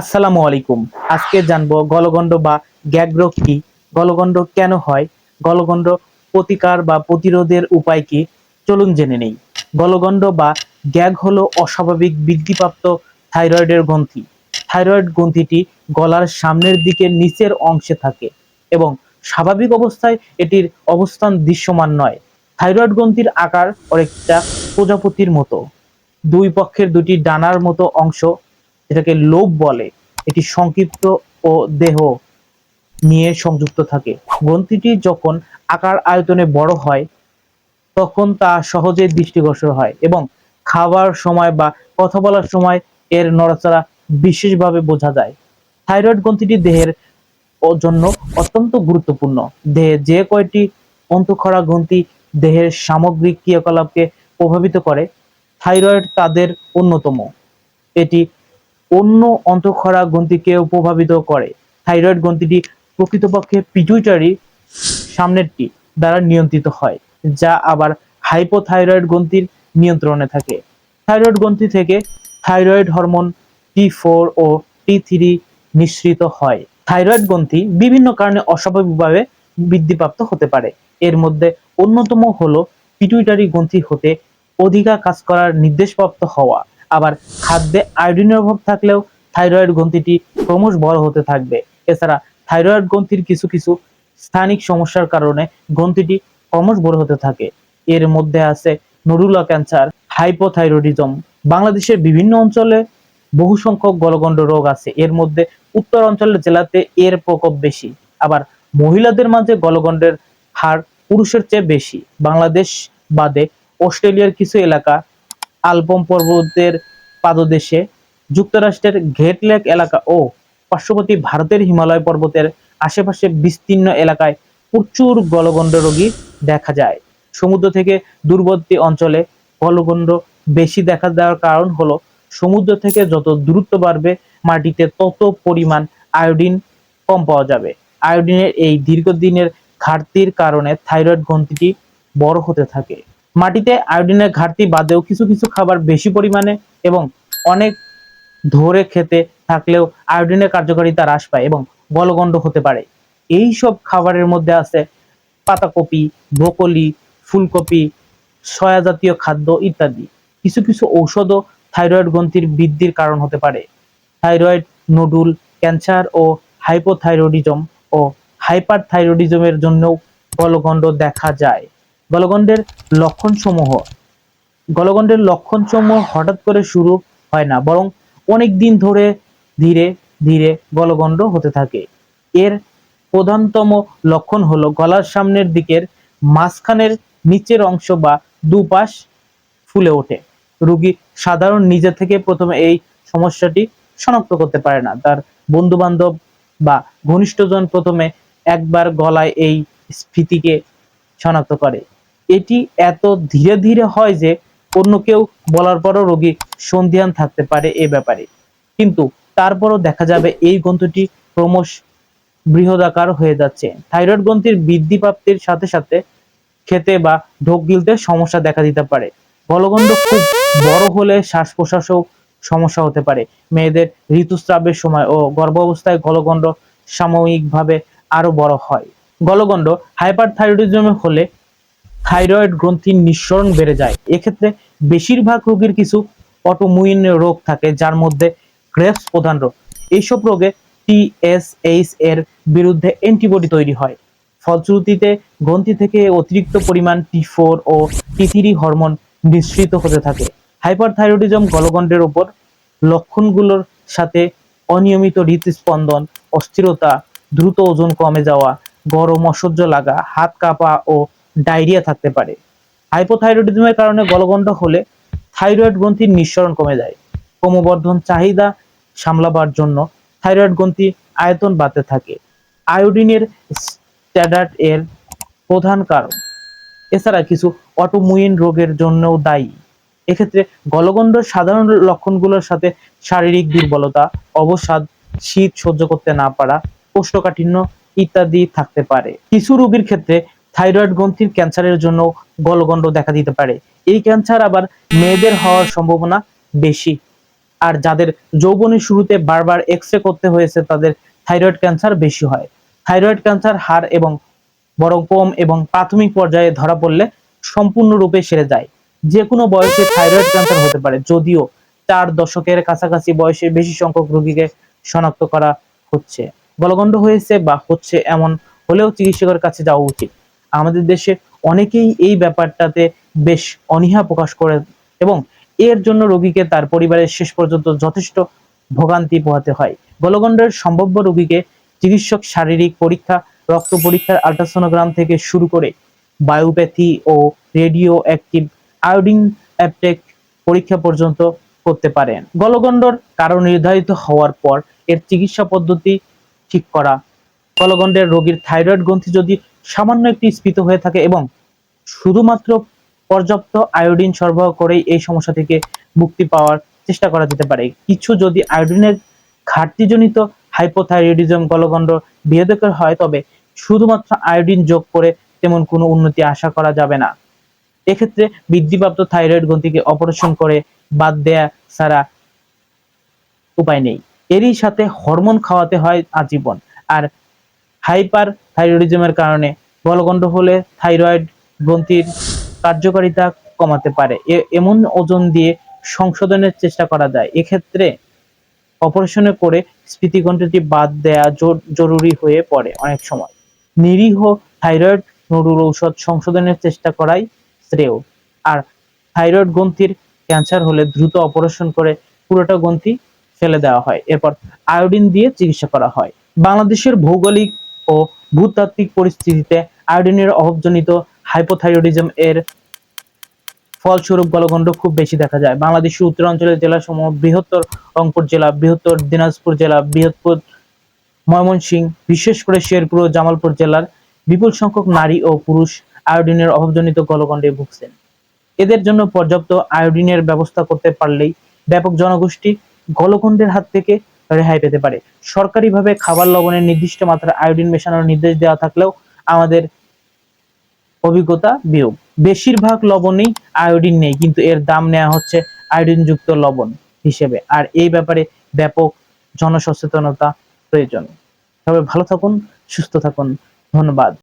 আসসালামু আলাইকুম। আজকে জানব গলগণ্ড বা গ্যাগ রোগ কি? গলগণ্ড কেন হয়? গলগণ্ড প্রতিকার বা প্রতিরোধের উপায় কি? চলুন জেনে নেই। গলগণ্ড বা গ্যাগ হলো অস্বাভাবিক বৃদ্ধিপ্রাপ্ত থাইরয়েডের গ্রন্থি। থাইরয়েড গ্রন্থিটি গলার সামনের দিকে নিচের অংশে থাকে এবং স্বাভাবিক অবস্থায় এটির অবস্থান দৃশ্যমান নয়। থাইরয়েড গ্রন্থির আকার অনেকটা প্রজাপতির মতো। দুই পক্ষের দুটি ডানার মতো অংশ যেটাকে লোভ বলে। এটি সংক্ষিপ্ত ও দেহ নিয়ে সংযুক্ত থাকে। গ্রন্থিটি যখন আকার আয়তনে বড় হয়, তখন তা সহজে দৃষ্টিগোচর হয় এবং খাবার সময় বা কথা বলার সময় এর নড়াচড়া বিশেষভাবে বোঝা যায়। থাইরয়েড গ্রন্থিটি দেহের জন্য অত্যন্ত গুরুত্বপূর্ণ। দেহে যে কয়টি অন্তঃক্ষরা গ্রন্থি দেহের সামগ্রিক ক্রিয়াকলাপকে প্রভাবিত করে, থাইরয়েড তাদের অন্যতম। এটি অন্য অন্তঃক্ষরা গ্রন্থিকেও প্রভাবিত করে। থাইরয়েড গ্রন্থিটি প্রকৃতপক্ষে পিটুইটারি সামনেরটি দ্বারা নিয়ন্ত্রিত হয়, যা আবার হাইপোথাইরয়েড গ্রন্থির নিয়ন্ত্রণে থাকে। থাইরয়েড গ্রন্থি থেকে থাইরয়েড হরমোন টি ফোর ও টি থ্রি নিঃসৃত হয়। থাইরয়েড গ্রন্থি বিভিন্ন কারণে অস্বাভাবিকভাবে বৃদ্ধিপ্রাপ্ত হতে পারে। এর মধ্যে অন্যতম হলো পিটুইটারি গ্রন্থি হতে অধিকা কাজ করার নির্দেশপ্রাপ্ত হওয়া। আবার খাদ্যে আয়োডিনের অভাব থাকলেও থাইরয়েড গ্রন্থিটি ক্রমশ বড় হতে থাকবে। এছাড়া থাইরয়েড গ্রন্থির কিছু কিছু স্থানিক সমস্যার কারণে গ্রন্থিটি ক্রমশ বড় হতে থাকে। এর মধ্যে আছে নরুলা ক্যান্সার হাইপোথাইরয়েডিজম বাংলাদেশের বিভিন্ন অঞ্চলে বহু সংখ্যক গলগণ্ড রোগ আছে। এর মধ্যে উত্তর অঞ্চলের জেলাতে এর প্রকোপ বেশি। আবার মহিলাদের মাঝে গলগণ্ডের হার পুরুষের চেয়ে বেশি। বাংলাদেশ বাদে অস্ট্রেলিয়ার কিছু এলাকা আলপম পর্বতের পাদদেশে যুক্তরাষ্ট্রের গ্রেট লেক এলাকা ও পার্শ্ববর্তী ভারতের হিমালয় পর্বতের আশেপাশে বিস্তীর্ণ এলাকায় প্রচুর গলগণ্ড রোগী দেখা যায়। সমুদ্র থেকে দূরবর্তী অঞ্চলে গলগণ্ড বেশি দেখা দেওয়ার কারণ হলো, সমুদ্র থেকে যত দূরত্ব বাড়বে, মাটিতে তত পরিমাণ আয়োডিন কম পাওয়া যাবে। আয়োডিনের এই দীর্ঘদিনের ঘাটতির কারণে থাইরয়েড গ্রন্থিটি বড় হতে থাকে। মাটিতে আয়োডিনের ঘাটতি বাদেও কিছু কিছু খাবার বেশি পরিমাণে এবং অনেক ধরে খেতে থাকলেও আয়োডিনের কার্যকারিতা হ্রাস পায় এবং গলগণ্ড হতে পারে। এই সব খাবারের মধ্যে আছে পাতাকপি, ব্রোকলি, ফুলকপি, সয়া জাতীয় খাদ্য ইত্যাদি। কিছু কিছু ঔষধও থাইরয়েড গ্রন্থির বৃদ্ধির কারণ হতে পারে। থাইরয়েড, নোডুল, ক্যান্সার ও হাইপোথাইরয়েডিজম ও হাইপার থাইরয়েডিজমের জন্যও গলগণ্ড দেখা যায়। গলগণ্ডের লক্ষণসমূহ। গলগণ্ডের লক্ষণসমূহ হঠাৎ করে শুরু হয় না, বরং অনেক দিন ধরে ধীরে ধীরে গলগণ্ড হতে থাকে। এর প্রধানতম লক্ষণ হলো গলার সামনের দিকের মাঝখানের নিচের অংশ বা দুপাশ ফুলে ওঠে। রোগী সাধারণ নিজে থেকে প্রথমে এই সমস্যাটি শনাক্ত করতে পারে না। তার বন্ধু বান্ধব বা ঘনিষ্ঠজন প্রথমে একবার গলায় এই স্ফীতিকে শনাক্ত করে। এটি এত ধীরে ধীরে হয় যে অন্য কেউ বলার পরও রোগী সন্ধিহান থাকতে পারে এ ব্যাপারে। কিন্তু তারপরও দেখা যাবে এই গ্রন্থটি ক্রমশ বৃহদাকার হয়ে যাচ্ছে। থাইরয়েড গ্রন্থির বৃদ্ধি প্রাপ্তির সাথে সাথে খেতে বা ঢোক গিলতে সমস্যা দেখা দিতে পারে। গলগণ্ড খুব বড় হলে শ্বাস প্রশ্বাসও সমস্যা হতে পারে। মেয়েদের ঋতুস্রাবের সময় ও গর্ভাবস্থায় গলগণ্ড সাময়িকভাবে আরও বড় হয়। গলগণ্ড হাইপার থাইরয়েডিজমে হলে থাইরয়েড গ্রন্থির নিঃসরণ বেড়ে যায়। এক্ষেত্রে বেশিরভাগ রোগীর কিছু অটোমুইন রোগ থাকে, যার মধ্যে গ্রেভস প্রধান রোগ। এইসব রোগে টিএসএইচ এর বিরুদ্ধে অ্যান্টিবডি তৈরি হয়। ফলশ্রুতিতে গ্রন্থি থেকে অতিরিক্ত পরিমাণ টি ফোর ও টি থ্রি হরমোন নিঃসৃত হতে থাকে। হাইপারথাইরয়েডিজম গলগণ্ডের উপর লক্ষণগুলোর সাথে অনিয়মিত হৃদস্পন্দন, অস্থিরতা, দ্রুত ওজন কমে যাওয়া, গরম, অসহ্য লাগা, হাত কাঁপা ও ডায়রিয়া থাকতে পারে। হাইপোথাইরয়েডিজমের কারণে গলগণ্ড হলে থাইরয়েড গ্রন্থির নিঃসরণ কমে যায়। ক্রমবর্ধন চাহিদা সামলাবার জন্য থাইরয়েড গ্রন্থি আয়তন বাড়তে থাকে। আয়োডিনের স্ট্যাডার্ট এর প্রধান কারণ। এছাড়া কিছু অটোমুইন রোগের জন্যও দায়ী। এক্ষেত্রে গলগণ্ড সাধারণ লক্ষণগুলোর সাথে শারীরিক দুর্বলতা, অবসাদ, শীত সহ্য করতে না পারা, কোষ্ঠকাঠিন্য ইত্যাদি থাকতে পারে। কিছু রোগীর ক্ষেত্রে থাইরয়েড গ্রন্থির ক্যান্সারের জন্য গলগণ্ড দেখা দিতে পারে। এই ক্যান্সার আবার মেয়েদের হওয়ার সম্ভাবনা বেশি। আর যাদের যৌবনের শুরুতে বারবার এক্স রে করতে হয়েছে, তাদের থাইরয়েড ক্যান্সার বেশি হয়। থাইরয়েড ক্যান্সার হার এবং বরং কম এবং প্রাথমিক পর্যায়ে ধরা পড়লে সম্পূর্ণরূপে সেরে যায়। যে কোনো বয়সে থাইরয়েড ক্যান্সার হতে পারে, যদিও চার দশকের কাছাকাছি বয়সে বেশি সংখ্যক রোগীকে শনাক্ত করা হচ্ছে। গলগণ্ড হয়েছে বা হচ্ছে এমন হলেও চিকিৎসকের কাছে যাওয়া উচিত। আমাদের দেশে অনেকেই এই ব্যাপারটাতে বেশ অনীহা প্রকাশ করে এবং এর জন্য রোগীকে তার পরিবারের শেষ পর্যন্ত যথেষ্ট ভোগান্তি পোহাতে হয়। গলগণ্ডের সম্ভাব্য রোগীকে চিকিৎসক শারীরিক পরীক্ষা, রক্ত পরীক্ষার আল্ট্রাসোনোগ্রাম থেকে শুরু করে বায়োপ্যাথি ও রেডিও অ্যাক্টিভ আয়োডিন অ্যাপটেক পরীক্ষা পর্যন্ত করতে পারেন। গলগণ্ডর কারণ নির্ধারিত হওয়ার পর এর চিকিৎসা পদ্ধতি ঠিক করা। গলগণ্ডের রোগীর থাইরয়েড গ্রন্থি যদি সামান্য একটি স্ফীত হয়ে থাকে এবং শুধুমাত্র পর্যাপ্ত আয়োডিন সরবরাহ করেই এই সমস্যা থেকে মুক্তি পাওয়ার চেষ্টা করা যেতে পারে। কিছু যদি আয়োডিনের ঘাটতিজনিত হাইপোথাইরয়েডিজম গলগণ্ড বিহেদকের হয়, তবে শুধুমাত্র আয়োডিন যোগ করে তেমন কোনো উন্নতি আশা করা যাবে না। এক্ষেত্রে বৃদ্ধিপ্রাপ্ত থাইরয়েড গ্রন্থিকে অপারেশন করে বাদ দেয়া ছাড়া উপায় নেই। এরই সাথে হরমোন খাওয়াতে হয় আজীবন, আর হাইপার থাইরয়েডিজমের কারণে গলগণ্ড হলে থাইরয়েড গ্রন্থির কার্যকারিতা কমাতে পারে। এমন ওজন দিয়ে সংশোধনের চেষ্টা করা যায়। এক্ষেত্রে অপারেশনে করে স্ফীতিগ্রন্থিটি বাদ দেয়া জোর- জরুরি হয়ে পড়ে অনেক সময়। নিরীহ থাইরয়েড নড়ুর ঔষধ সংশোধনের চেষ্টা করাই শ্রেয়। আর থাইরয়েড গ্রন্থির ক্যান্সার হলে দ্রুত অপারেশন করে পুরোটা গ্রন্থি ফেলে দেওয়া হয়। এরপর আয়োডিন দিয়ে চিকিৎসা করা হয়। বাংলাদেশের ভৌগোলিক ও ভূতাত্ত্বিক পরিস্থিতিতে আয়োডিনের অভাবজনিত হাইপোথাইরয়েডিজম এর ফলস্বরূপ গলগণ্ড খুব বেশি দেখা যায়। বাংলাদেশের উত্তরাঞ্চলের জেলাসমূহ বৃহত্তর রংপুর জেলা, বৃহত্তর দিনাজপুর জেলা, বৃহত্তর ময়মনসিংহ বিশেষ করে শেরপুর ও জামালপুর জেলার বিপুল সংখ্যক নারী ও পুরুষ আয়োডিনের অভাবজনিত গলগণ্ডে ভুগছেন। এদের জন্য পর্যাপ্ত আয়োডিনের ব্যবস্থা করতে পারলেই ব্যাপক জনগোষ্ঠী গলগণ্ডের হাত থেকে রেহাই পেতে পারে। সরকারিভাবে খাবার লবণের নির্দিষ্ট মাত্রা আয়োডিন মেশানোর নির্দেশ দেওয়া থাকলেও আমাদের অভিজ্ঞতা বিয়োগ। বেশিরভাগ লবণেই আয়োডিন নেই, কিন্তু এর দাম নেওয়া হচ্ছে আয়োডিন যুক্ত লবণ হিসেবে। আর এই ব্যাপারে ব্যাপক জনসচেতনতা প্রয়োজন। তবে ভালো থাকুন, সুস্থ থাকুন। ধন্যবাদ।